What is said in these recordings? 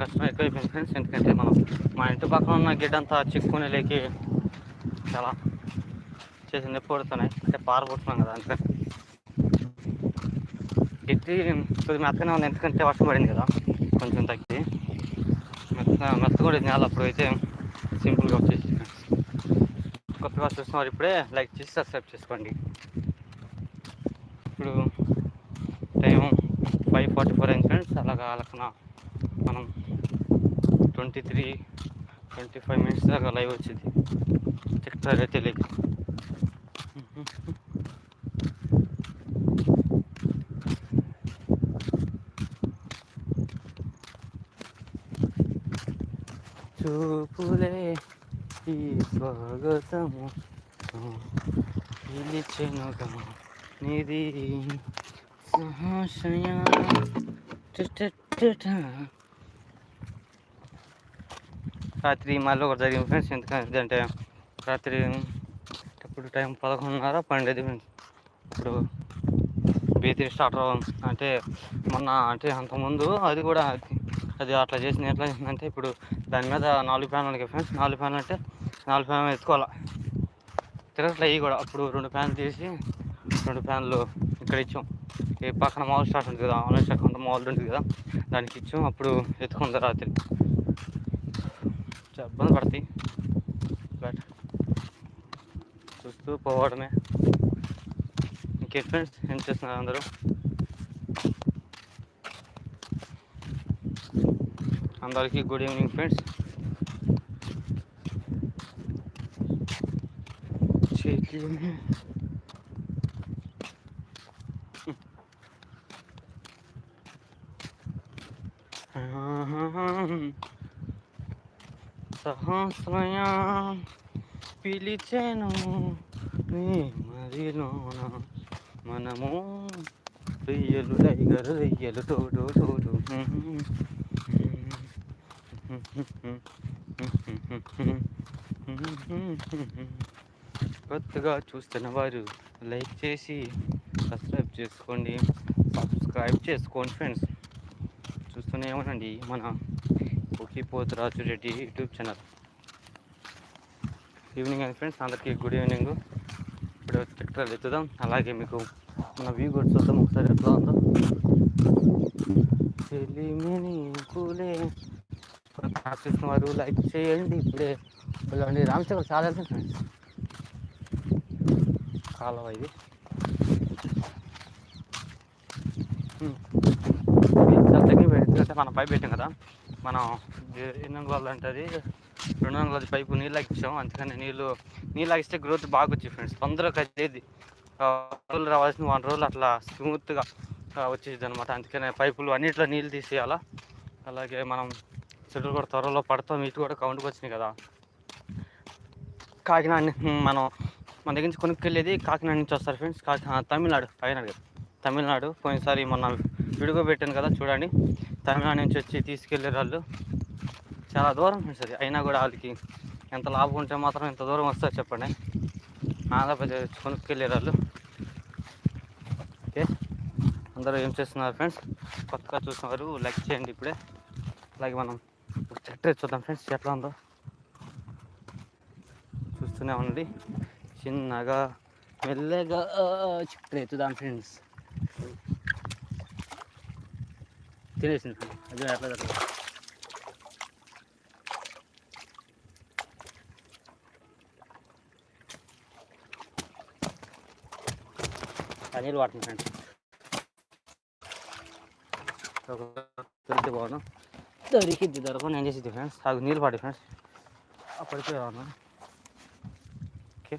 కష్టం ఎక్కువైపోయింది ఫ్రెండ్స్ ఎందుకంటే మనం మా ఇంటి పక్కన ఉన్న గిడ్డంతా చిక్కుకునే లేకి చాలా చేసి నొప్పి పడుతున్నాయి. అంటే పారబడుతున్నాం కదా అందుకని. గిడ్డి కొద్దిగా మెత్తగానే ఉంది ఎందుకంటే వర్షం పడింది కదా. కొంచెం తగ్గి. మెత్త మెత్త కూడా నేల అప్పుడు అయితే సింపుల్గా వచ్చేసి కొత్తగా చూస్తున్నారు ఇప్పుడే లైక్ చేసి సబ్స్క్రైబ్ చేసుకోండి. ఇప్పుడు టైం ఫైవ్ ఫార్టీ ఫోర్ అయింది ఫ్రెండ్స్ అలాగా అలకన మనం twenty three twenty five minutes దాకా లైవ్ వచ్చింది. చెప్తారే తెలియదు చూపులే ఈ స్వాగతము. పిలిచెనుగా నిధి సహాశయ రాత్రి మళ్ళీ ఒకటి జరిగింది ఫ్రెండ్స్. ఎందుకంటే రాత్రి ఇప్పుడు టైం పదకొండున్నర పన్నెండు ఫ్రెండ్స్. ఇప్పుడు బీత్రీ స్టార్టర్ అంటే మొన్న అంటే అంతకుముందు అది కూడా అది అట్లా చేసిన ఎట్లా చేసిందంటే ఇప్పుడు దాని మీద నాలుగు ఫ్యాన్లు ఫ్రెండ్స్. నాలుగు ఫ్యాన్లు అంటే నాలుగు ఫ్యాన్లు ఎత్తుకోవాలి. తిరగట్లే అవి కూడా. అప్పుడు రెండు ఫ్యాన్లు తీసి రెండు ఫ్యాన్లు ఇక్కడ ఇచ్చాం. ఈ పక్కన మాల్ స్టార్ట్ ఉంటుంది కదా ఆన్లైన్ స్టార్ట్ కొంత మాల్ ఉంటుంది కదా దానికి ఇచ్చాం. అప్పుడు ఎత్తుకుంటారు రాత్రి. చాలా ఇబ్బంది పడతాయి బట్ చూస్తూ పోవడమే ఇంకే ఫ్రెండ్స్ ఏం చేస్తున్నారు అందరూ అందరికీ గుడ్ ఈవినింగ్ ఫ్రెండ్స్ సహస్రయా పిలిచెను నీ మరిలోన మనము రొయ్యలు టైగర్ రొయ్యలు తోడు తోడు కొత్తగా చూస్తున్న వారు లైక్ చేసి సబ్స్క్రైబ్ చేసుకోండి. సబ్స్క్రైబ్ చేసుకోండి ఫ్రెండ్స్. చూస్తూనే ఉండండి మన Poturaju Reddy YouTube channel. Evening and friends అందరికీ గుడ్ ఈవినింగ్ ఇప్పుడు ట్రాక్టర్ ఎత్తుదాం. అలాగే మీకు మన వ్యూ కూడా చూద్దాం ఒకసారి ఎట్లా ఉందో. పూలే చూసిన వారు లైక్ చేయండి ఇప్పుడే. ఇలాంటి రామచంద్ర చాలా వెళ్తుంది ఫ్రెండ్స్ కాలువ ఇది. తగ్గి ఎందుకంటే పైప్ పెట్టాం కదా. మనం ఎన్ని అంగుళాలు ఉంటుంది రెండు అంగుళాల పైపు నీళ్ళు ఇచ్చాం అందుకని నీళ్ళు నీళ్ళు ఇస్తే గ్రోత్ బాగా వచ్చింది ఫ్రెండ్స్ తొందరగా అదేది రోజులు రావాల్సిన వన్ రోజులు అట్లా స్మూత్గా వచ్చేది అనమాట అందుకనే పైపులు అన్నింటిలో నీళ్ళు తీసేయాలా. అలాగే మనం చెట్లు కూడా త్వరలో పడతాం ఇటు కూడా కౌంట్కి వచ్చినాయి కదా. కాకినాడ మనం మన దగ్గర నుంచి కొనుక్కెళ్ళేది కాకినాడ నుంచి వస్తారు ఫ్రెండ్స్ కాకినాడ తమిళనాడు కాకినాడ కదా తమిళనాడు పోయినసారి మొన్న విడుగు పెట్టాను కదా చూడండి. తమిళనాడు నుంచి వచ్చి తీసుకెళ్ళే వాళ్ళు చాలా దూరం ఫ్రెండ్స్ అయినా కూడా వాళ్ళకి ఎంత లాభం ఉంటే మాత్రం ఎంత దూరం వస్తారు చెప్పండి. ఆంధ్రప్రదేశ్ కొనుక్కెళ్ళే వాళ్ళు ఓకే. అందరూ ఏం చేస్తున్నారు ఫ్రెండ్స్? కొత్తగా చూసినవారు లైక్ చేయండి ఇప్పుడే. అలాగే మనం చెట్టు చూద్దాం ఫ్రెండ్స్. ఎట్లా ఉందో. చూస్తూనే ఉండండి. చిన్నగా మెల్లగా చెట్టు ఎత్తుదాం ఫ్రెండ్స్. తినేసింది అదే ఎట్లా జరుగుతుంది నీళ్ళు వాడుతుంది ఫ్రెండ్స్ దొరికితే బాగున్నాం దొరికిద్ది దొరకకుండా ఏం చేసిద్ది ఫ్రెండ్స్ అది నీళ్ళు పాడి ఫ్రెండ్స్ అప్పటికే రాను ఓకే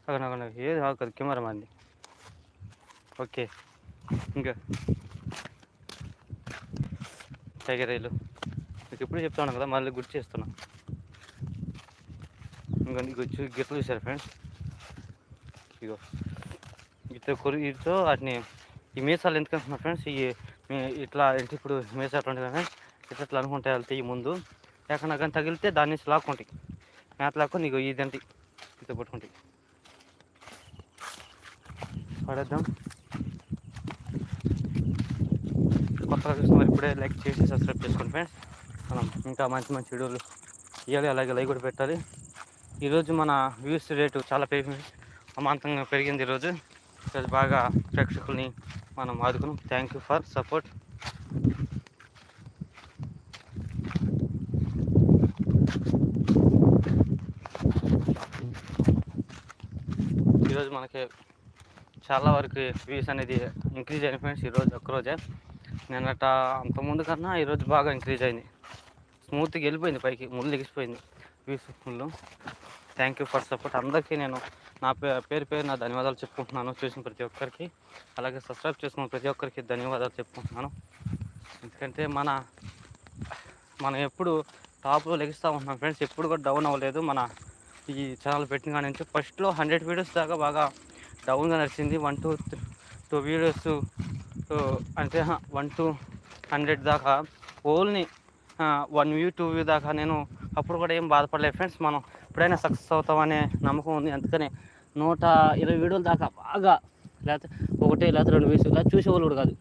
అక్కడ అక్కడ ఏది ఆగదు కెమెరా మంది ఓకే ఇంకా టైగర్ రైలు మీకు ఎప్పుడు చెప్తాను కదా మళ్ళీ గుర్తు చేస్తున్నా. ఇంకా నీకు వచ్చి గిట్లు చూసారు ఫ్రెండ్స్. ఇగో ఇతో కొరి ఇతో వాటిని ఈ మీసాలు ఎందుకు అంటున్నా ఫ్రెండ్స్ ఈ ఇట్లా ఏంటి ఇప్పుడు మీసాలు అట్లా ఉంటుంది ఫ్రెండ్స్ ఇట్లా ఇట్లా అనుకుంటే వెళ్తాయి ముందు. ఎక్కడ కానీ తగిలితే దాని నుంచి లాక్కుంటాయి. మేత లాక్కు నీకు ఇదంటి ఇతో పట్టుకుంటాయి. పడేద్దాం. కొత్తగా చూసిన ఇప్పుడే లైక్ చేసి సబ్స్క్రైబ్ చేసుకోండి ఫ్రెండ్స్ మనం ఇంకా మంచి మంచి వీడియోలు ఇవ్వాలి అలాగే లైక్ కూడా పెట్టాలి. ఈరోజు మన వ్యూస్ రేటు చాలా పెరిగి అమాంతంగా పెరిగింది ఈరోజు. ఈరోజు బాగా ప్రేక్షకుల్ని మనం ఆదుకున్నాం. థ్యాంక్ యూ ఫర్ సపోర్ట్ ఈరోజు మనకి చాలా వరకు వ్యూస్ అనేది ఇంక్రీజ్ అయిన ఫ్రెండ్స్ ఈరోజు ఒక్కరోజే. నిన్నట అంతకుముందు కన్నా ఈరోజు బాగా ఇంక్రీజ్ అయింది. స్మూత్గా వెళ్ళిపోయింది పైకి ముళ్ళు ఎగిసిపోయింది views full thank you for support అందరికీ నేను నా పేరు పేరు నా ధన్యవాదాలు చెప్పుకుంటున్నాను. చూసిన ప్రతి ఒక్కరికి. అలాగే సబ్స్క్రైబ్ చేసుకున్న ప్రతి ఒక్కరికి ధన్యవాదాలు చెప్పుకుంటున్నాను. ఎందుకంటే మన మనం ఎప్పుడు టాప్లో లెగిస్తూ ఉంటున్నాం ఫ్రెండ్స్ ఎప్పుడు కూడా డౌన్ అవ్వలేదు. మన ఈ ఛానల్ పెట్టిన కాడి నుంచి ఫస్ట్లో హండ్రెడ్ వీడియోస్ దాకా బాగా డౌన్గా నడిచింది. వన్ టూ టూ వీడియోస్ అంటే వన్ టూ హండ్రెడ్ దాకా only one view two view దాకా నేను అప్పుడు కూడా ఏం బాధపడలేదు. ఫ్రెండ్స్ మనం ఎప్పుడైనా సక్సెస్ అవుతామనే నమ్మకం ఉంది. అందుకని నూట ఇరవై వీడియోల దాకా బాగా లేకపోతే ఒకటి లేకపోతే రెండు వీడియోస్ చూసేవాళ్ళు కూడా కాదు.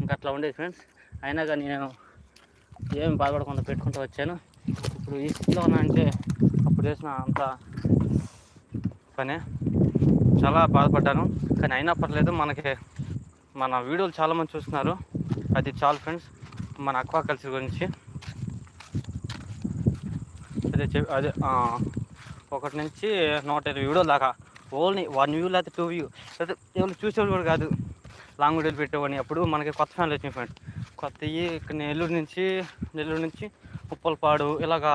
ఇంకా అట్లా ఉండేది ఫ్రెండ్స్. అయినా కానీ నేను ఏమి బాధపడకుండా పెట్టుకుంటూ వచ్చాను. ఇప్పుడు ఈస్ట్లో అంటే అప్పుడు చేసిన అంత పనే చాలా బాధపడ్డాను. కానీ అయినా పర్లేదు మనకి మన వీడియోలు చాలామంది చూస్తున్నారు. అది చాలు ఫ్రెండ్స్. మన అక్వా కల్చర్ గురించి. అదే చె అదే ఒకటి నుంచి నూట ఇరవై వీడియోలు దాకా. ఓన్లీ వన్ వ్యూ లేకపోతే టూ వ్యూ. లేకపోతే ఎవరు చూసేవాళ్ళు కూడా కాదు. లాంగ్ వీడియోలు పెట్టేవాడిని. అప్పుడు మనకి కొత్త ఫ్యాన్లు వచ్చినాయి ఫ్రెండ్స్ కొత్తవి ఇక్కడ నెల్లూరు నుంచి నెల్లూరు నుంచి ఉప్పలపాడు ఇలాగా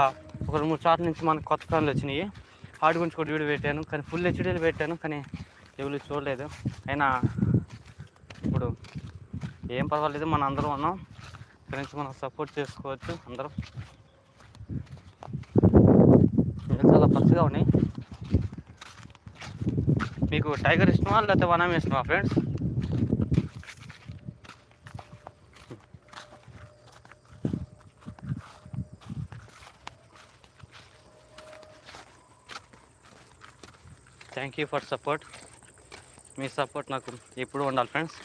ఒక రెండు మూడు చాట్ల నుంచి మనకు కొత్త ఫ్యాన్లు వచ్చినాయి. ఆడి గురించి కూడా వీడియో పెట్టాను. కానీ ఫుల్ హెచ్డీలు పెట్టాను. కానీ ఎవరు చూడలేదు. అయినా ఏం పర్వాలేదు మన అందరం ఉన్నాం. ఫ్రెండ్స్ నుంచి మనం సపోర్ట్ చేసుకోవచ్చు అందరం. చాలా పచ్చగా ఉన్నాయి. మీకు టైగర్ ఇష్టమా లేకపోతే వనం ఇష్టమా friends? Thank you for support me support నాకు ఎప్పుడు ఉండాలి ఫ్రెండ్స్?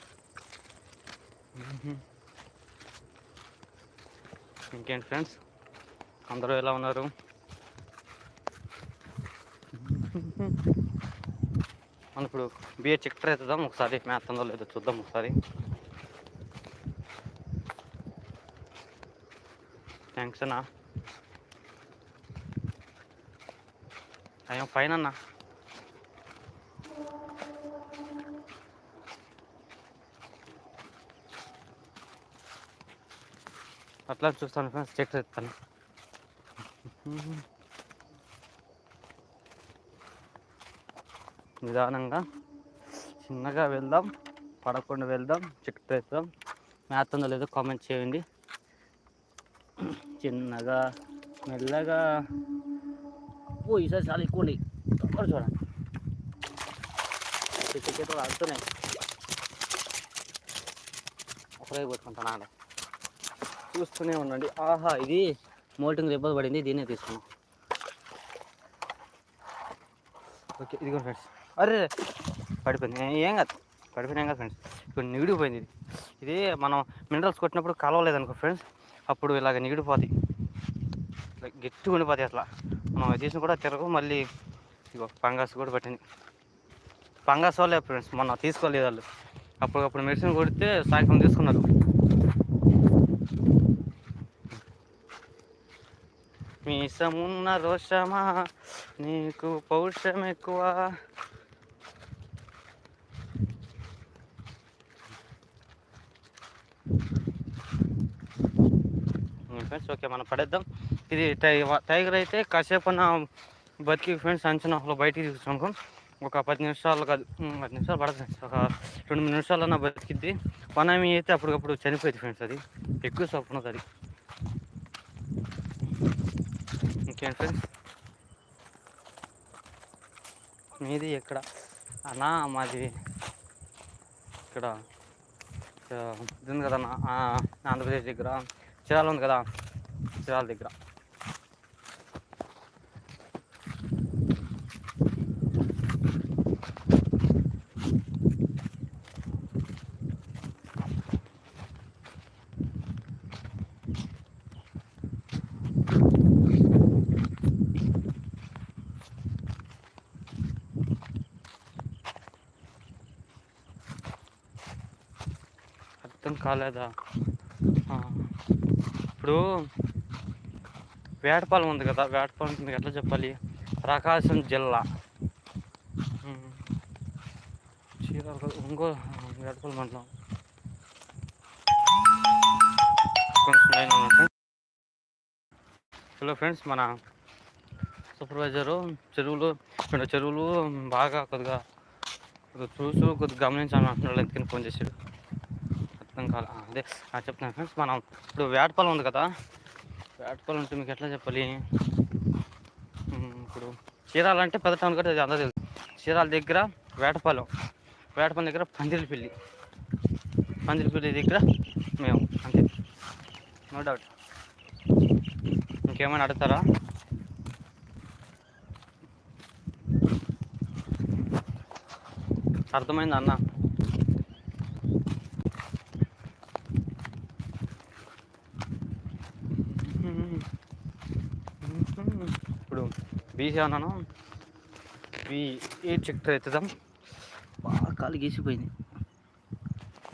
ఇంకేంటి ఫ్రెండ్స్? అందరూ ఎలా ఉన్నారు? మనం ఇప్పుడు బిఏ చెక్ అవుతుందాం ఒకసారి మ్యాథ్ ఉందో లేదో చూద్దాం ఒకసారి. థ్యాంక్స్ అన్నా. అయ్యో ఫైన్ అన్నా. ఎట్లా చూస్తాను ఫ్రెండ్స్? చెక్ చేస్తాను నిదానంగా చిన్నగా వెళ్దాం పడకుండా వెళ్దాం చెక్ చేద్దాం మ్యాథ్ ఉందో లేదో కామెంట్ చేయండి. చిన్నగా మెల్లగా. ఓ ఈసారి చాలా ఎక్కువ ఉండి తొందర చూడండి. చేతులు ఆడుతున్నాయి ఒకరే కొట్టుకుంటాను ఆడ. చూస్తూనే ఉండండి. ఆహా ఇది మోల్టింగ్ ఇబ్బంది పడింది దీన్నే తీసుకున్నాం ఓకే ఇది కూడా ఫ్రెండ్స్. అరే పడిపోయింది. ఏం కాదు. పడిపోయినా ఏం కాదు ఫ్రెండ్స్. ఇప్పుడు నిగిడిపోయింది ఇది. ఇది మనం మినరల్స్ కొట్టినప్పుడు కలవలేదనుకో ఫ్రెండ్స్ అప్పుడు ఇలాగ నిగిడిపోతాయి. గట్టి ఉండిపోతాయి అట్లా మనం తీసిన కూడా తిరగ మళ్ళీ ఇగో పంగాస్ కూడా పట్టింది. పంగాస్ వాళ్ళే ఫ్రెండ్స్ మొన్న తీసుకోలేదు వాళ్ళు. అప్పుడప్పుడు మెడిసిన్ కొడితే సాయంత్రం తీసుకున్నారు. మీసమున్న రోషమా నీకు పౌరుషం ఎక్కువ ఫ్రెండ్స్ ఓకే మనం పడేద్దాం. ఇది టై టైగర్ అయితే కాసేపు బతికి ఫ్రెండ్స్ అంచనా బయటికి తీసుకున్నాం ఒక పది నిమిషాలు కాదు పది నిమిషాలు పడుతుంది ఒక రెండు మూడు నిమిషాలన్నా బతికిద్ది. పనామి అయితే అప్పటికప్పుడు చనిపోయింది ఫ్రెండ్స్ అది. ఎక్కువ సొప్పునది అది. ఇంకేం ఫ్రెండ్స్ మీది ఎక్కడ? అన్నా మాది ఇక్కడ. ఇది ఉంది కదా ఆంధ్రప్రదేశ్ దగ్గర. చిరాలు ఉంది కదా? చిరాల దగ్గర. కాలేదా ఇప్పుడు వేటపాలెం ఉంది కదా వేటపాలెం మీకు ఎట్లా చెప్పాలి? ప్రకాశం జిల్లా. చీరాల ఇంకో వేటపాలెం మండలం కొంచెం హలో ఫ్రెండ్స్ మన సూపర్వైజరు చెరువులు చెరువులు బాగా కొద్దిగా కొద్దిగా చూసు కొద్దిగా గమనించాలని అంటున్నాడు ఎందుకని ఫోన్ చేశాడు. అర్థం కాల అదే చెప్తున్నాను ఫ్రెండ్స్. మనం ఇప్పుడు వేటపాలెం ఉంది కదా వేటపాలెం అంటే మీకు ఎట్లా చెప్పాలి? ఇప్పుడు చీరాల అంటే పెద్ద టౌన్ కదా అది అందరూ తెలుసు. చీరాల దగ్గర వేటపాలెం వేటపాలెం దగ్గర పందిరిపల్లి. పందిరిపల్లి దగ్గర మేము అంతే. నో డౌట్ ఇంకేమైనా అడుగుతారా? అర్థమైంది అన్న ఇప్పుడు బీసీ అన్నాను? ఈ ఏ చెక్టర్ ఎత్తుదాం? బాగా కాలు గీసిపోయింది.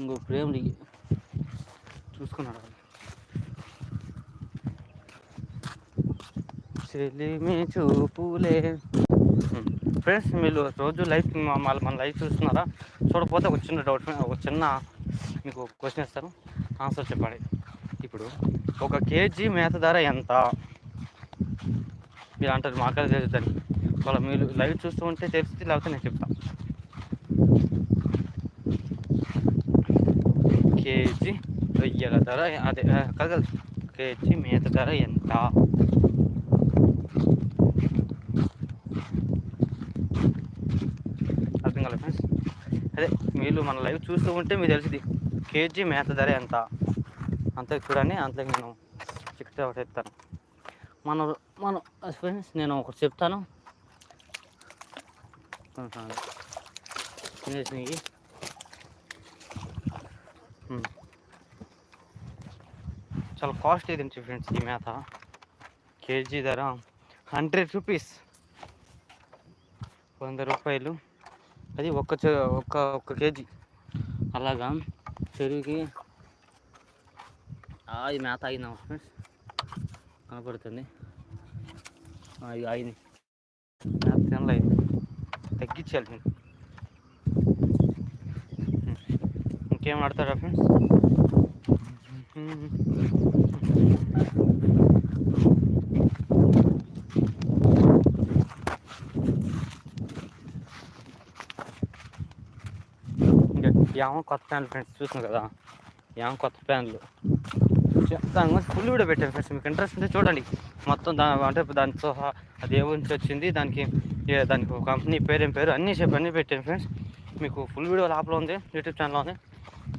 ఇంకో ఫ్రేమ్ దిగి చూసుకున్నాడు చెలిమి చూపులే. ఫ్రెండ్స్ మీరు రోజు లైఫ్ మళ్ళీ మన లైఫ్ చూస్తున్నారా? చూడకపోతే ఒక చిన్న డౌట్ ఒక చిన్న మీకు క్వశ్చన్ ఇస్తాను. ఆన్సర్ చెప్పండి. ఇప్పుడు ఒక కేజీ మేత ధర ఎంత? మీరు అంటారు మాకదే తెలుస్తుంది వాళ్ళ మీరు లైవ్ చూస్తూ ఉంటే తెలుస్తుంది లేకపోతే నేను చెప్తాను కేజీ రొయ్యల ధర అదే ఆ, కాదు కేజీ మేత ధర ఎంత? అర్థం కదా ఫ్రెండ్స్ అదే మీరు మన లైవ్ చూస్తూ ఉంటే మీకు తెలిసింది కేజీ మేత ధర ఎంత? అంతే చూడండి అంతే నేను చెప్తే ఒకటి ఇస్తాను మన మన ఫ్రెండ్స్ నేను ఒకటి చెప్తాను. తినేసినవి చాలా కాస్ట్ తింటే ఫ్రెండ్స్ ఈ మేత. కేజీ ధర హండ్రెడ్ రూపీస్. వంద రూపాయలు. అది ఒక్క ఒక్క ఒక్క కేజీ. అలాగా చెరువుకి. ఈ మేత ఆగిందా ఫ్రెండ్స్. కనపడుతుంది. అయింది. ఇది తినలేదు తగ్గించాలి నేను. ఇంకేం ఆడతారా ఫ్రెండ్స్? ఇంకా ఏమో కొత్త ప్యాన్లు ఫ్రెండ్స్ చూసాం కదా? ఏమో కొత్త ప్యాన్లు. దాని గురించి ఫుల్ వీడియో పెట్టాను ఫ్రెండ్స్. మీకు ఇంట్రెస్ట్ ఉంటే చూడండి. మొత్తం దా అంటే దానితో అది ఏ నుంచి వచ్చింది. దానికి ఏ- దానికి కంపెనీ పేరేం పేరు? అన్నీ చెప్పి అన్నీ పెట్టాను ఫ్రెండ్స్ మీకు ఫుల్ వీడియో లోపల ఉంది యూట్యూబ్ ఛానల్లో ఉంది.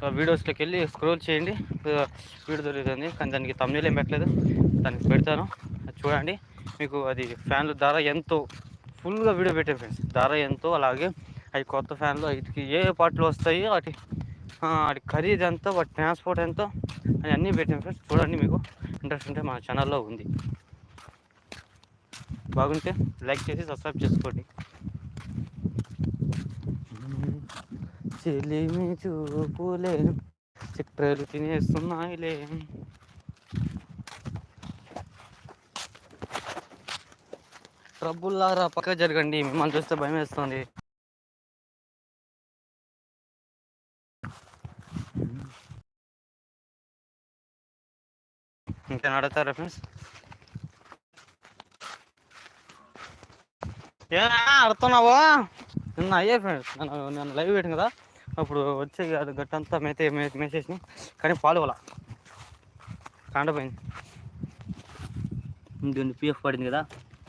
ఆ వీడియోస్లోకి వెళ్ళి స్క్రోల్ చేయండి. వీడియో దొరుకుతుంది కానీ దానికి తమ్ముళ్ళు ఏం పెట్టలేదు. దానికి పెడతాను. అది చూడండి. మీకు అది ఫ్యాన్లు ధర ఎంతో ఫుల్గా వీడియో పెట్టాను ఫ్రెండ్స్ ధర ఎంతో అలాగే అవి కొత్త ఫ్యాన్లు వాటికి ఏ పార్ట్లు వస్తాయి వాటి వాటి ఖరీదు ఎంత వాటి ట్రాన్స్పోర్ట్ ఎంత అని అన్నీ పెట్టాను ఫ్రెండ్స్ చూడండి మీకు. ఇంట్రెస్ట్ ఉంటే మా ఛానల్లో ఉంది. బాగుంటే లైక్ చేసి సబ్స్క్రైబ్ చేసుకోండి. చెలిమి చూపులే చిత్రాలు తినేస్తున్నాయిలే. ట్రబుల్లారా పక్క జరగండి. మిమ్మల్ని చూస్తే భయం వేస్తుంది ఇంకా నడతారా ఫ్రెండ్స్? ఆడుతున్నావా నిన్న అయ్యే ఫ్రెండ్స్ నేను నేను లైవ్ పెట్టాను కదా? అప్పుడు వచ్చే గట్టంతా మేతే మే- మేసేసి కానీ పాలు వల కాండపోయింది దీన్ని పిఎఫ్ పడింది కదా?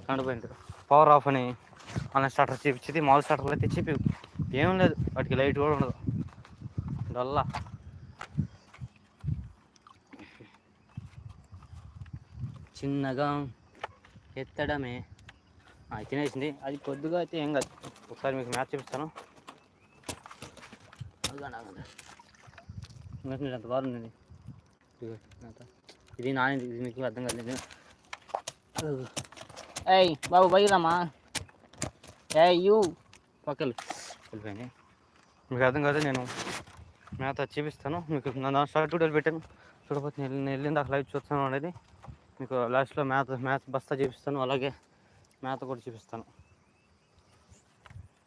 కాండపోయింది పవర్ ఆఫ్ అని ఆన్లైన్ స్టార్టర్ చేపించింది మామూలు స్టార్టర్లు అయితే చెప్పి ఏం లేదు వాటికి లైట్ కూడా ఉండదు. డల్లా. చిన్నగా ఎత్తడమే. తినేసింది. అది కొద్దిగా అయితే ఏం కాదు. ఒకసారి మీకు మ్యాచ్ చూపిస్తాను. ఇంకా ఎంత బాగుంది. ఇది. నాని ఇది మీకు అర్థం కాలేదు. ఏయ్ బాబు బయలుమా ఏయ్ యూ. పక్కలు వెళ్ళిపోయింది. మీకు అర్థం కాదు నేను మేత చూపిస్తాను. మీకు నా షార్ట్ వీడియోలు పెట్టాను. చూడకపోతే నేను వెళ్ళిన దాకా లైవ్ చూస్తాను అనేది. మీకు లాస్ట్లో మేత మేత బస్తా చూపిస్తాను. అలాగే మేత కూడా చూపిస్తాను.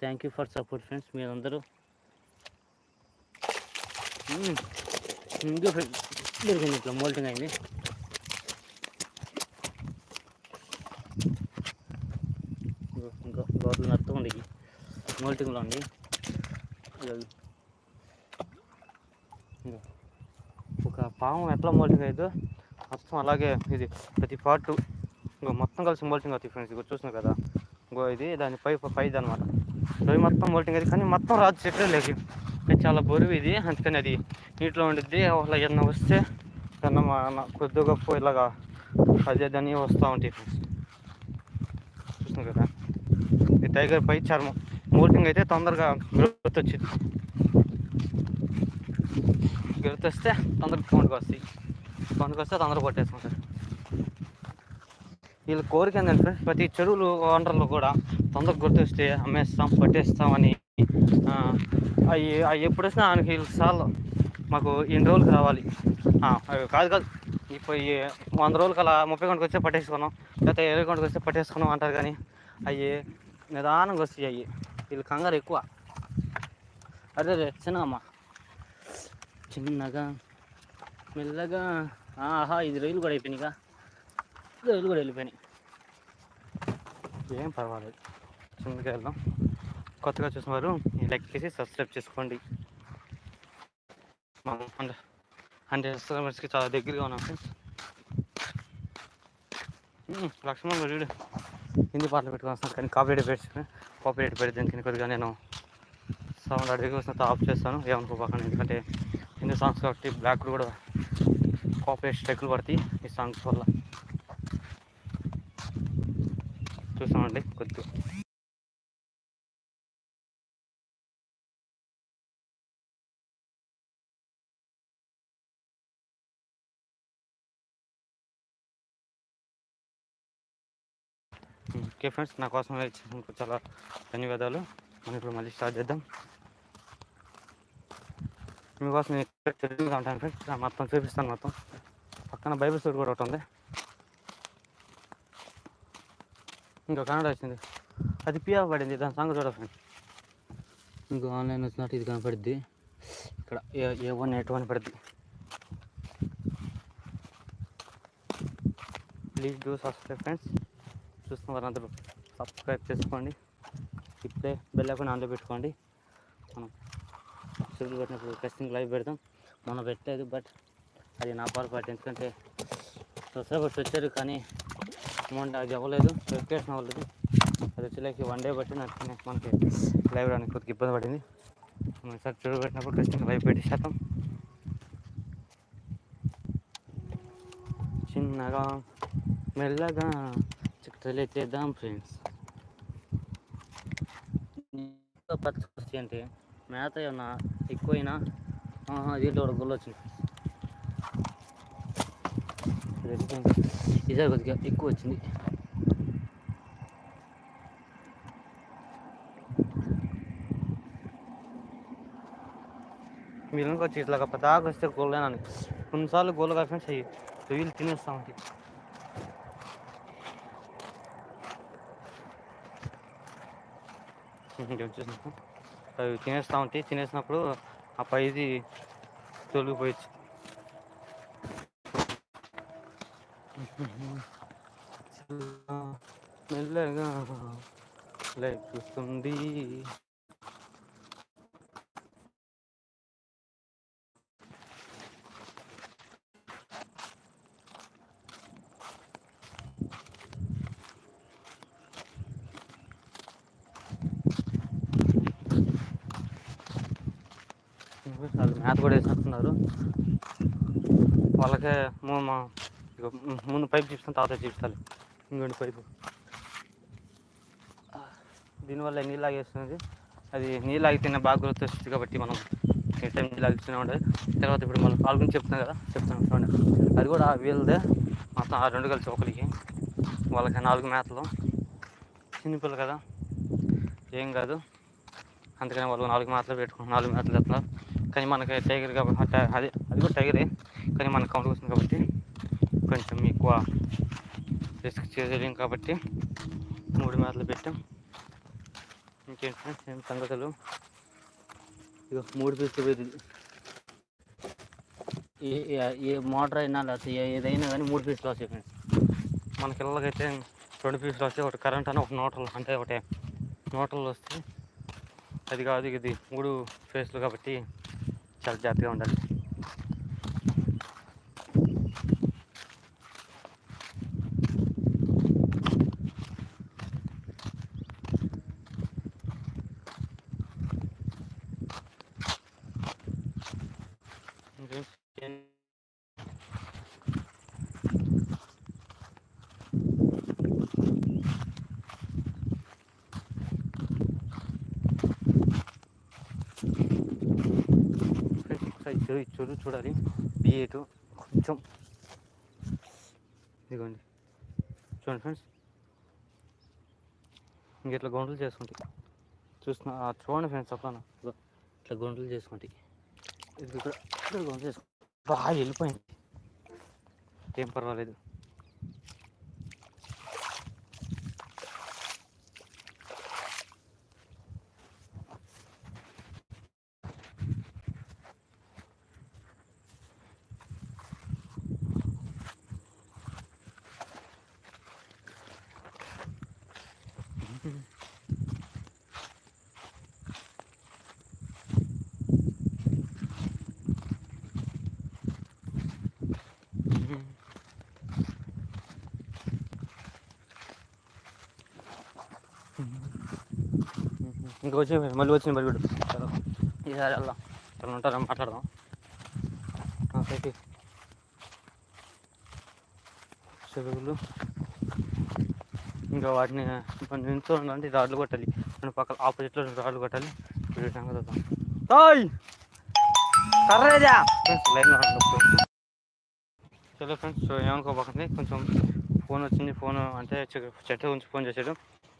Thank you for support friends మీరందరూ. Hmm. ఇంకో ఫ్రెండ్స్ దొరికింది ఇట్లా మోల్టింగ్ అయింది. ఇంకా గోడలు నడుతూ ఉంది. మోల్టింగ్లో ఉంది ఒక పాము ఎట్లా మోల్టింగ్ అయిందో మొత్తం అలాగే ఇది ప్రతి పార్ట్ ఇంకో మొత్తం కలిసి మోల్టింగ్ అవుతుంది ఫ్రెండ్స్ ఇక్కడ చూస్తున్నారు కదా? ఇంకో ఇది దాని పై పైది అనమాట రవి మొత్తం మోల్టింగ్ అది. కానీ మొత్తం రాజు చెట్లే లేదు. చాలా బరువు ఇది. అందుకని అది నీటిలో ఉండిద్ది. అలా ఏదన్నా వస్తే ఏదన్నా కొద్దిగా గొప్ప ఇలాగా అదే దాన్ని వస్తూ ఉంటాయి ఫ్రెండ్స్ చూస్తున్నారు కదా? ఈ టైగర్ పై చర్మం. మోల్టింగ్ అయితే తొందరగా గ్రోత్ వచ్చింది గ్రోత్ వస్తే తొందరగా కౌంట్కి వస్తాయి. కౌంట్కి వస్తే తొందరగా కొట్టేసుకుంటారు వీళ్ళ కోరిక ఏంటంటే ప్రతి చెరువులు వండర్లు కూడా తొందరగా గుర్తొస్తే అమ్మేస్తాం పట్టేస్తామని అవి అవి ఎప్పుడు వచ్చినా ఆయనకి వీళ్ళకి చాలు మాకు రోజులు కావాలి రావాలి. కాదు కాదు ఇప్పుడు వంద రోజులకి అలా ముప్పై గంటకు వస్తే పట్టేసుకున్నాం లేకపోతే ఇరవై గంటకు వస్తే పట్టేసుకున్నాం అంటారు కానీ అవి నిదానంగా వస్తాయి అవి వీళ్ళు కంగారు ఎక్కువ. అదే రే చిన్నమ్మా. చిన్నగా మెల్లగా ఆహా ఇది రైలు కూడా అయిపోయినాయిగా. కూడా వెళ్ళిపోయినాయి. ఏం పర్వాలేదు. చిన్నగా వెళ్దాం. కొత్తగా చూసిన వారు లైక్ చేసి సబ్స్క్రైబ్ చేసుకోండి. మనం హండ్రెడ్ సబ్స్క్రైబర్స్కి చాలా దగ్గరగా ఉన్నాం ఫ్రెండ్స్ లక్ష్మణ్ వీడు హిందీ పాటలు పెట్టుకొని కానీ కాపీరేట్ పెట్టి కాపీరేట్ పెడితే దీనికి కొద్దిగా నేను సౌండ్ అడిగి వస్తే ఆఫ్ చేస్తాను. ఏమనుకోపోకండి ఎందుకంటే హిందీ సాంగ్స్ కాబట్టి బ్లాక్ కూడా కాపీరేట్ స్ట్రైక్లు పడతాయి ఈ సాంగ్స్ వల్ల. చూస్తామండి కొద్దిగా. ఓకే ఫ్రెండ్స్ నా కోసం ఇచ్చినందుకు చాలా ధన్యవాదాలు. మనం ఇప్పుడు మళ్ళీ స్టార్ట్ చేద్దాం. మీకోసం తెలియగా ఉంటాను ఫ్రెండ్స్? మొత్తం చూపిస్తాను మొత్తం. పక్కన బైబిల్ స్టోర్ కూడా ఒకటి ఉంది. ఇంకా కన్నడ వచ్చింది. అది పిఆర్ పడింది దాని సంగతి చూడ ఫ్రెండ్స్ ఇంకా ఆన్లైన్ వచ్చినట్టు ఇది కనపడుద్ది. ఇక్కడ A A one eight one పడుద్ది. ప్లీజ్ డూ సబ్స్క్రైబ్ ఫ్రెండ్స్ చూస్తున్న వారందరూ సబ్స్క్రైబ్ చేసుకోండి. ఇప్పుడే బెల్ ఐకాన్ ఆన్లో పెట్టుకోండి. మనం షెడ్యూల్ పెట్టినప్పుడు టెస్టింగ్ లైవ్ పెడతాం. మనం పెట్టలేదు బట్ అది నా పొరపాటు. ఎందుకంటే సబ్స్క్రైబర్స్ వచ్చారు కానీ అమౌంట్ అది అవ్వలేదు. వెరిఫికేషన్ అవ్వలేదు. అది వచ్చేలాకి వన్ డే బట్టి నాకు మనకి లైవ్ రానికి కొద్దిగా ఇబ్బంది పడింది. మనం సార్ చూడబెట్టినప్పుడు పెట్టినప్పుడు లైవ్ పెట్టి శాతం. చిన్నగా మెల్లగా తెలియచేద్దాం ఫ్రెండ్స్ పచ్చి అంటే మేత ఏమన్నా ఎక్కువైనా దీంట్లో కూడా గుళ్ళు వచ్చింది. ఇదే కొద్దిగా ఎక్కువ వచ్చింది. వీళ్ళకి వచ్చి ఇట్లా పదాకు వస్తే గోళ్ళేనని కొన్నిసార్లు గోళ్ళు కాకుండా చెయ్యి వీళ్ళు తినేస్తా ఉంటాయి వచ్చేసినాక అవి తినేస్తూ ఉంటాయి తినేసినప్పుడు ఆ పైది తొలిగిపోయచ్చు. మెల్లగా లైఫ్ వస్తుంది. వాళ్ళు మ్యాథ్ కూడా వేసినట్టున్నారు. వాళ్ళకే ముందు పైపు చూపిస్తాను తర్వాత చూపిస్తాను ఇంకోటి పైపు. దీనివల్ల నీళ్ళు ఆగేస్తుంది అది నీళ్ళు ఆగితేనే బాగా గుర్తొస్తుంది కాబట్టి మనం ఏ టైం నీళ్ళు ఆగిస్తూనే ఉంటుంది తర్వాత ఇప్పుడు మనం పాల్గొని చెప్తున్నాం కదా చెప్తాను చూడండి. అది కూడా వీళ్ళదే. మొత్తం ఆ రెండు కలిసి ఒకరికి. వాళ్ళకి నాలుగు మేతలు. చిన్నపిల్లలు కదా. ఏం కాదు. అందుకని వాళ్ళు నాలుగు మేతలు పెట్టుకుని నాలుగు మేతలు ఎత్తున్నారు. కానీ మనకి టైగర్ కాబట్టి అదే అది కూడా టైగరే. కానీ మనకు కౌంట్ వస్తుంది కాబట్టి కొంచెం ఎక్కువ రిస్క్ చేయలేం కాబట్టి మూడు మేతలు పెట్టాం. ఇంకేంటి ఫ్రెండ్స్ ఏం సంగతులు? ఇక మూడు పీసులు పోయింది ఏ మోటార్ అయినా లేకపోతే ఏదైనా కానీ మూడు పీసులు వస్తాయి ఫ్రెండ్స్. మన పిల్లలకైతే రెండు పీసులు వస్తాయి ఒకటి కరెంట్ అని ఒక నోటల్ అంటే ఒకటి నోటలు వస్తాయి అది కాదు ఇది మూడు ఫేస్లు కాబట్టి చాలా జాగ్రత్తగా ఉండాలి ఇంకేం ఏం- ఫ్రెండ్స్ ఒకసారి చూ చూడు చూడాలి. బిఏటు కొంచెం. ఇదిగోండి. చూడండి ఫ్రెండ్స్. ఇంక ఇట్లా గుంటలు చేసుకుంటాయి చూస్తున్నా. చూడండి ఫ్రెండ్స్ అప్పుడు ఇట్లా గుంటలు చేసుకుంటాయి ఇది ఇక్కడ ఇక్కడ చేసుకుంటాయి బాగా వెళ్ళిపోయింది. ఏం పర్వాలేదు. ఇంకా వచ్చి మళ్ళీ వచ్చింది మరి చలో ఈసారి వెళ్దాం ఇక్కడ ఉంటారా? మాట్లాడదాం. చెరువులు. ఇంకా వాటిని కొన్ని ఉండాలంటే రాడ్లు కొట్టాలి. రెండు పక్కల ఆపోజిట్లో రాడ్లు కొట్టాలి. వీడి చూద్దాం. కర్రేదా ఫ్రెండ్స్ లైన్లో చలో ఫ్రెండ్స్ ఏమనుకోబోకండి కొంచెం ఫోన్ వచ్చింది. ఫోన్ అంటే చెట్టు ఉంచి ఫోన్ చేసాడు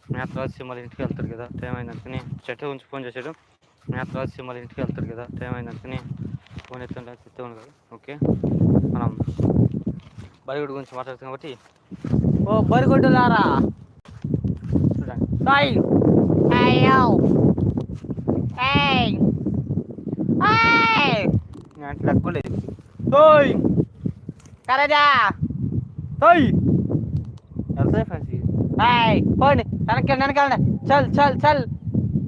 మేత రాసి మళ్ళీ ఇంటికి వెళ్తాడు కదా టైం అయింది అనుకుని చెట్టు ఉంచి ఫోన్ చేసాడు మేత రాసి మళ్ళీ ఇంటికి వెళ్తాడు కదా టైం అయింది అనుకుని ఫోన్ ఎత్తుండే ఎత్తే ఉంది కదా. ఓకే మనం బరిగుడి గురించి మాట్లాడుతాం కాబట్టి. ఓ చూడండి. ఏయ్ ఏయ్ నేను అంటే లెక్కలేదు వెళ్తాయి ఫ్రెండ్స్ ఏయ్ పోండి. వెనక్కి వెనకాలండి చల్ చల్ చల్.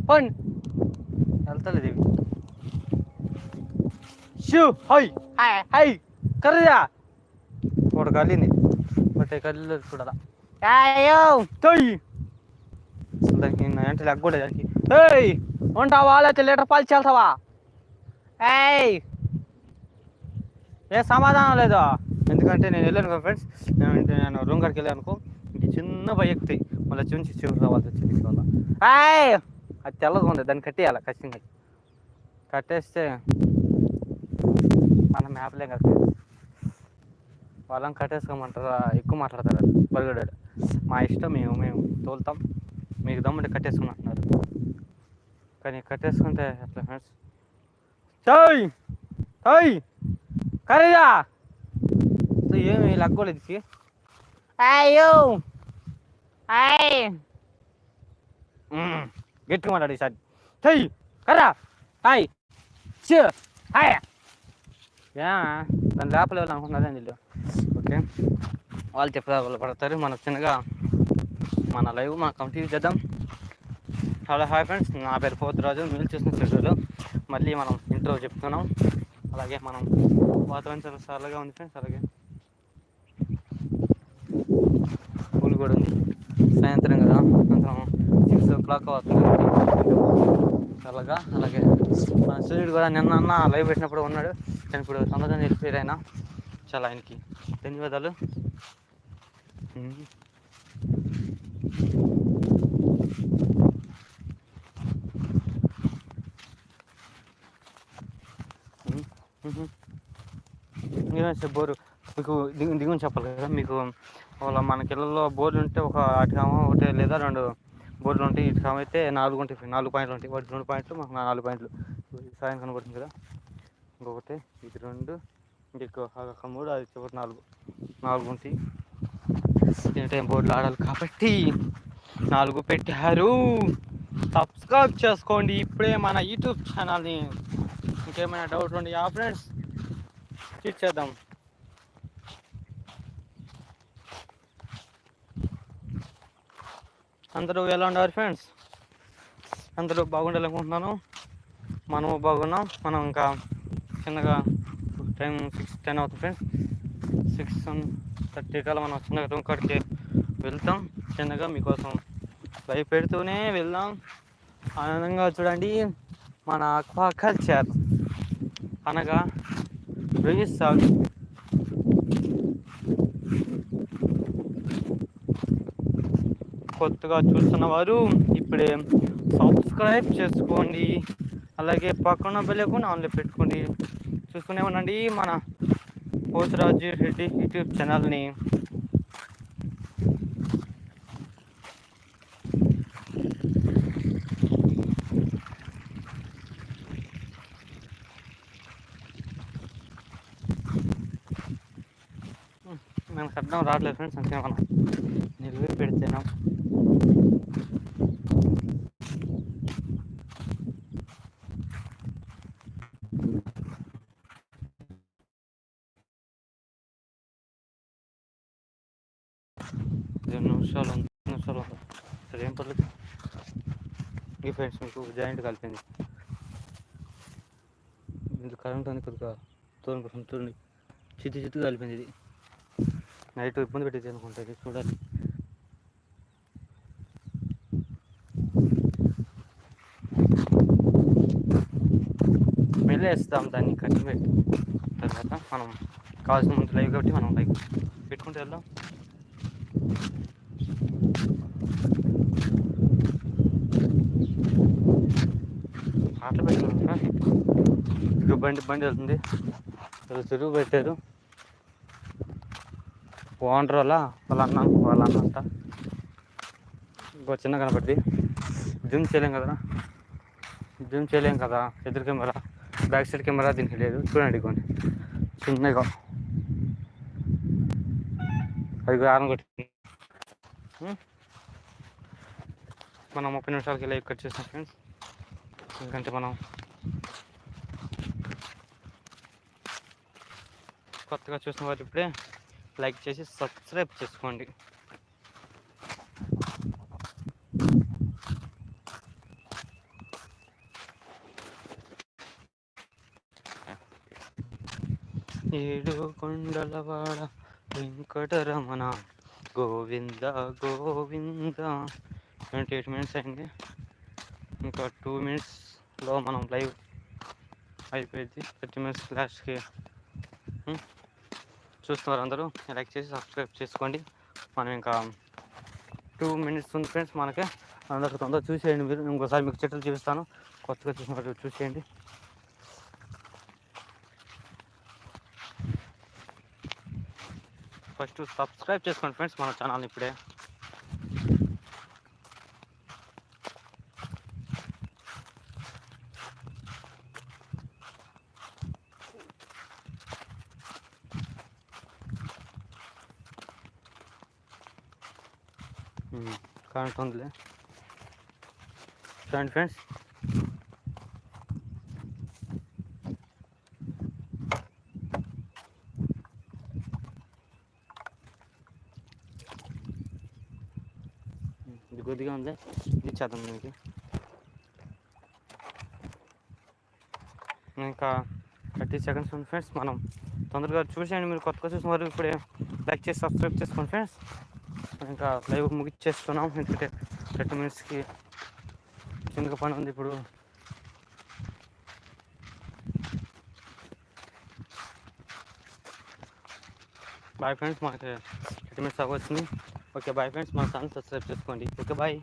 పోండి. వెళ్తలేదు ఇవి షూ హోయ్ హాయ్ హై. కరజా ఒకటి కలింది ఒకటి కళ్ళు చూడాలా. అయ్యో తోయ్. అంటే లెక్కలేదు దానికి. ఏయ్ ఉంటావా లేకపోతే లీటర్ పాలు చెల్తావా ఏయ్. ఏ సమాధానం లేదు. ఎందుకంటే నేను వెళ్ళాను ఫ్రెండ్స్. నేను నేను రూమ్ కాడికి వెళ్ళాను అనుకో. చిన్న భయ మళ్ళీ చూంచి చివరి రావాల్సి వచ్చింది వల్ల అది తెల్లగా ఉంది దాన్ని కట్టేయాలి ఖచ్చితంగా కట్టేస్తే మనం మేపలేం కదా. వాళ్ళని కట్టేసుకోమంటారా? ఎక్కువ మాట్లాడతారు? బరిగడాడు మా ఇష్టం మేము మేము తోలుతాం. మీకు దమ్ముంటే కట్టేసుకోమంటున్నారు కానీ కట్టేసుకుంటే ఎట్లా ఫ్రెండ్స్? చోయ్ ఓయ్ కరజా ఏమి లగ్గోలేదు అయ్యో! హాయ్ మ్మ్. గట్టిగా మాట్లాడు ఈసారి తోయ్ కర్రా. హాయ్ చూ హాయ్ యా దాని లోపల అనుకున్నదే వీళ్ళు ఓకే. వాళ్ళు చెప్పారు వాళ్ళు పడతారు. మన చిన్నగా మన లైవ్ మన కంటిన్యూ చేద్దాం. Hello hi friends. నా పేరు పోతురాజు. మీరు చూసిన చెడులు మళ్ళీ మనం ఇంట్రో చెప్తున్నాం. అలాగే మనం వాతావరణం చాలా సరళగా ఉంది ఫ్రెండ్స్. అలాగే. పూలు కూడా ఉంది. సాయంత్రం కదా. సాయంత్రం సిక్స్ ఓ క్లాక్ అవుతుంది చల్లగా అలాగే మన సూర్యుడు కూడా నిన్న అన్న లైవ్ పెట్టినప్పుడు ఉన్నాడు. నేను ఇప్పుడు సమాధానం వెళ్ళిపోయారు ఆయన. చాలా ఆయనకి ధన్యవాదాలు. ఏమైనా బోరు? మీకు దిగు దిగుని చెప్పాలి కదా. మీకు వాళ్ళ మనకి ఇళ్ళల్లో బోర్లు ఉంటే ఒక అటుకామ ఒకటి లేదా రెండు బోర్లు ఉంటాయి. ఇటుకామ అయితే నాలుగు ఉంటాయి. నాలుగు పాయింట్లు ఉంటాయి. వాటి రెండు పాయింట్లు మాకు నాలుగు పాయింట్లు. సాయం కనబడుతుంది కదా. ఇంకొకటి ఇది రెండు ఇంకో ఒక మూడు అది చివరి నాలుగు. నాలుగు ఉంటాయి. తినే టైం బోర్డులు ఆడాలి కాబట్టి నాలుగు పెట్టారు. సబ్స్క్రైబ్ చేసుకోండి. ఇప్పుడే మన యూట్యూబ్ ఛానల్ని. ఇంకేమైనా డౌట్ ఉండి ఆ ఫ్రెండ్స్ చేద్దాం. అందరూ ఎలా ఉన్నారు ఫ్రెండ్స్ అందరూ బాగుండాలనుకుంటున్నాను మనము బాగున్నాం. మనం ఇంకా చిన్నగా టైం సిక్స్ టెన్ అవుతుంది ఫ్రెండ్స్ సిక్స్ థర్టీ కల్లా మనం చిన్నగా రూమ్ కాడికి వెళ్తాం. చిన్నగా మీకోసం భయపెడుతూనే పెడుతూనే వెళ్దాం. ఆనందంగా చూడండి మన అక్వా కల్చర్ అనగా రొయ్యి సాగు. కొత్తగా చూస్తున్న వారు ఇప్పుడే సబ్స్క్రైబ్ చేసుకోండి. అలాగే పక్కన బెల్లకుండా ఆన్లో పెట్టుకోండి. చూసుకునే ఉండండి మన పోతురాజు రెడ్డి యూట్యూబ్ ఛానల్ని. మేము అర్థం రావట్లేదు ఫ్రెండ్స్ అంతే మనం నిలువే పెడితేనా? రెండు నిమిషాలు నిమిషాలు సరే ఏం పర్లేదు. ఈ ఫ్రెండ్స్ మీకు జాయింట్ కలిపింది ఇది కరెంట్ అని కొద్దిగా. దూరం కోసం చూడండి. చిత్తు చిత్తు కలిపింది ఇది. నైట్ ఇబ్బంది పెట్టేది అనుకుంటా ఇది చూడాలి. వేస్తాం దాన్ని కట్టి పెట్టి తర్వాత మనం కావాల్సిన ముందు లైవ్ కాబట్టి మనం లైవ్ పెట్టుకుంటూ వెళ్దాం. పాటలు పెట్టుకున్నాక ఇక బండి బండి వెళ్తుంది. వీళ్ళు పెట్టారు. ఓనర్ వల్ల వాళ్ళ అన్న వాళ్ళ అన్న అంట ఇంకో చిన్న కనపడింది. జూమ్ చేయలేం కదా జూమ్ చేయలేం కదా? ఎదురు కెమెరా. బ్యాక్ సైడ్ కెమెరా దీనికి లేదు. చూడండి కొన్ని చిన్నగా అది ఆరం కొట్టింది మనం ముప్పై నిమిషాలకి లైవ్ కట్ చేసాం ఫ్రెండ్స్. ఎందుకంటే మనం కొత్తగా చూసిన వారు ఇప్పుడే లైక్ చేసి సబ్స్క్రైబ్ చేసుకోండి. ఏడు కొండలవాడ Venkataramana. Govinda Govinda. Twenty eight minutes అయింది. ఇంకా టూ మినిట్స్లో మనం లైవ్ అయిపోయింది. థర్టీ మినిట్స్ లాస్ట్కి చూస్తున్నారు అందరూ? లైక్ చేసి సబ్స్క్రైబ్ చేసుకోండి. మనం ఇంకా టూ మినిట్స్ ఉంది ఫ్రెండ్స్ మనకి. అందరూ తొందరగా చూసేయండి మీరు. ఇంకోసారి మీకు చెట్లు చూపిస్తాను. కొత్తగా చూసిన చూసేయండి. ఫస్ట్ సబ్స్క్రైబ్ చేసుకోండి ఫ్రెండ్స్ మన ఛానల్ ఇప్పుడే. కరెంట్ ఉందిలే. చూడండి ఫ్రెండ్స్. ఉందిలే ఇది చేద్దాం మీకు ఇంకా థర్టీ సెకండ్స్ ఉంది ఫ్రెండ్స్ మనం తొందరగా చూసేయండి మీరు కొత్తగా చూసిన వారు ఇప్పుడే లైక్ చేసి సబ్స్క్రైబ్ చేసుకోండి ఫ్రెండ్స్. ఇంకా లైవ్ ముగిచ్చేస్తున్నాం ఎందుకంటే థర్టీ మినిట్స్కి చిన్నగా పని ఉంది ఇప్పుడు. బాయ్ ఫ్రెండ్స్ మాకు థర్టీ మినిట్స్ అవ్వచ్చింది. ఓకే బాయ్ ఫ్రెండ్స్ మా ఛానల్ సబ్స్క్రైబ్ చేసుకోండి. Okay bye